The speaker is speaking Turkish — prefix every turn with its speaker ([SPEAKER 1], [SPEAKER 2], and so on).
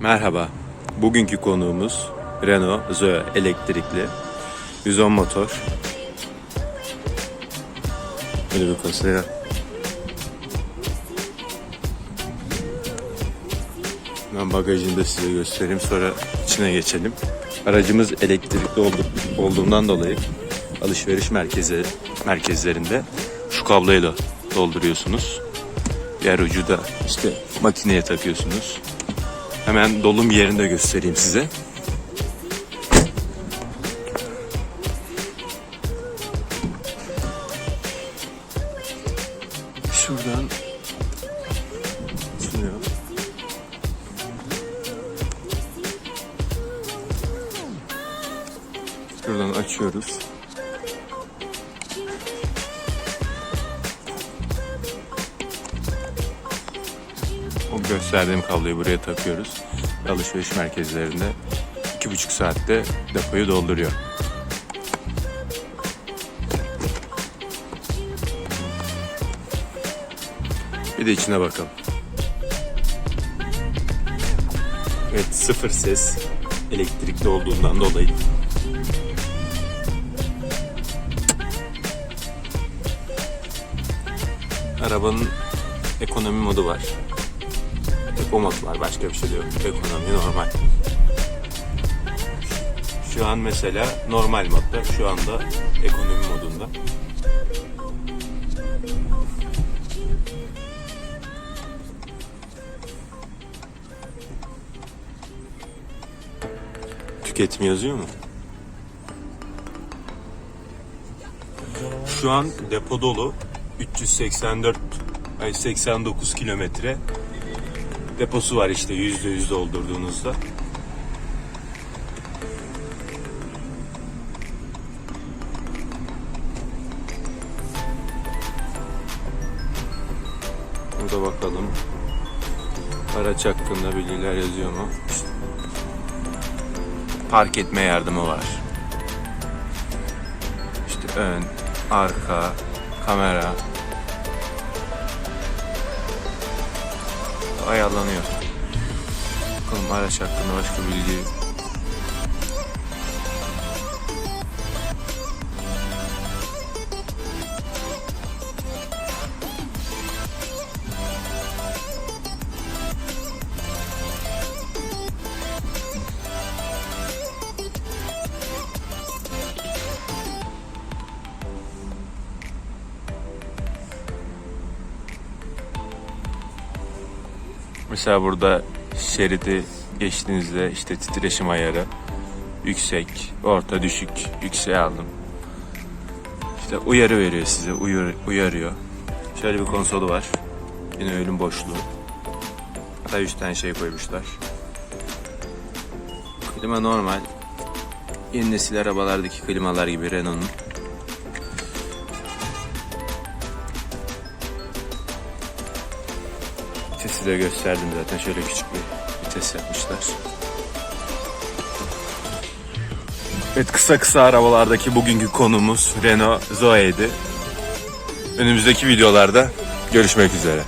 [SPEAKER 1] Merhaba. Bugünkü konuğumuz Renault Zoe elektrikli 110 motor. Böyle bir kasaya. Ben bagajını da size göstereyim sonra içine geçelim. Aracımız elektrikli oldu, olduğundan dolayı alışveriş merkezi merkezlerinde şu kabloyla dolduruyorsunuz. Diğer ucu da işte makineye takıyorsunuz. Hemen dolum yerini de göstereyim size. Şuradan. Şuradan açıyoruz. Gösterdiğim kabloyu buraya takıyoruz. Ve Alışveriş merkezlerinde iki buçuk saatte depoyu dolduruyor. Bir de içine bakalım. Evet sıfır ses elektrikli olduğundan dolayı. Arabanın ekonomi modu var. Var. Başka bir şey yok. Ekonomi normal. Şu an mesela normal modda. Şu anda ekonomi modunda. Tüketim yazıyor mu? Şu an depo dolu. 384 ay 89 kilometre deposu var işte yüzde yüz doldurduğunuzda. Burada bakalım. Araç hakkında bilgiler yazıyor mu? Park etme yardımı var. İşte ön, arka, kamera. Ayarlanıyor. Bakalım araç hakkında başka bilgi. Mesela burada şeridi geçtiğinizde işte titreşim ayarı yüksek, orta, düşük, yükseğe aldım. İşte uyarı veriyor size, uyar, uyarıyor. Şöyle bir konsolu var. Yine ölüm boşluğu. Hatta 3 tane şey koymuşlar. Klima normal. Yeni nesil arabalardaki klimalar gibi Renault'un. Vitesi de gösterdim zaten. Şöyle küçük bir vites yapmışlar. Evet kısa kısa arabalardaki bugünkü konumuz Renault Zoe'ydi. Önümüzdeki videolarda görüşmek üzere.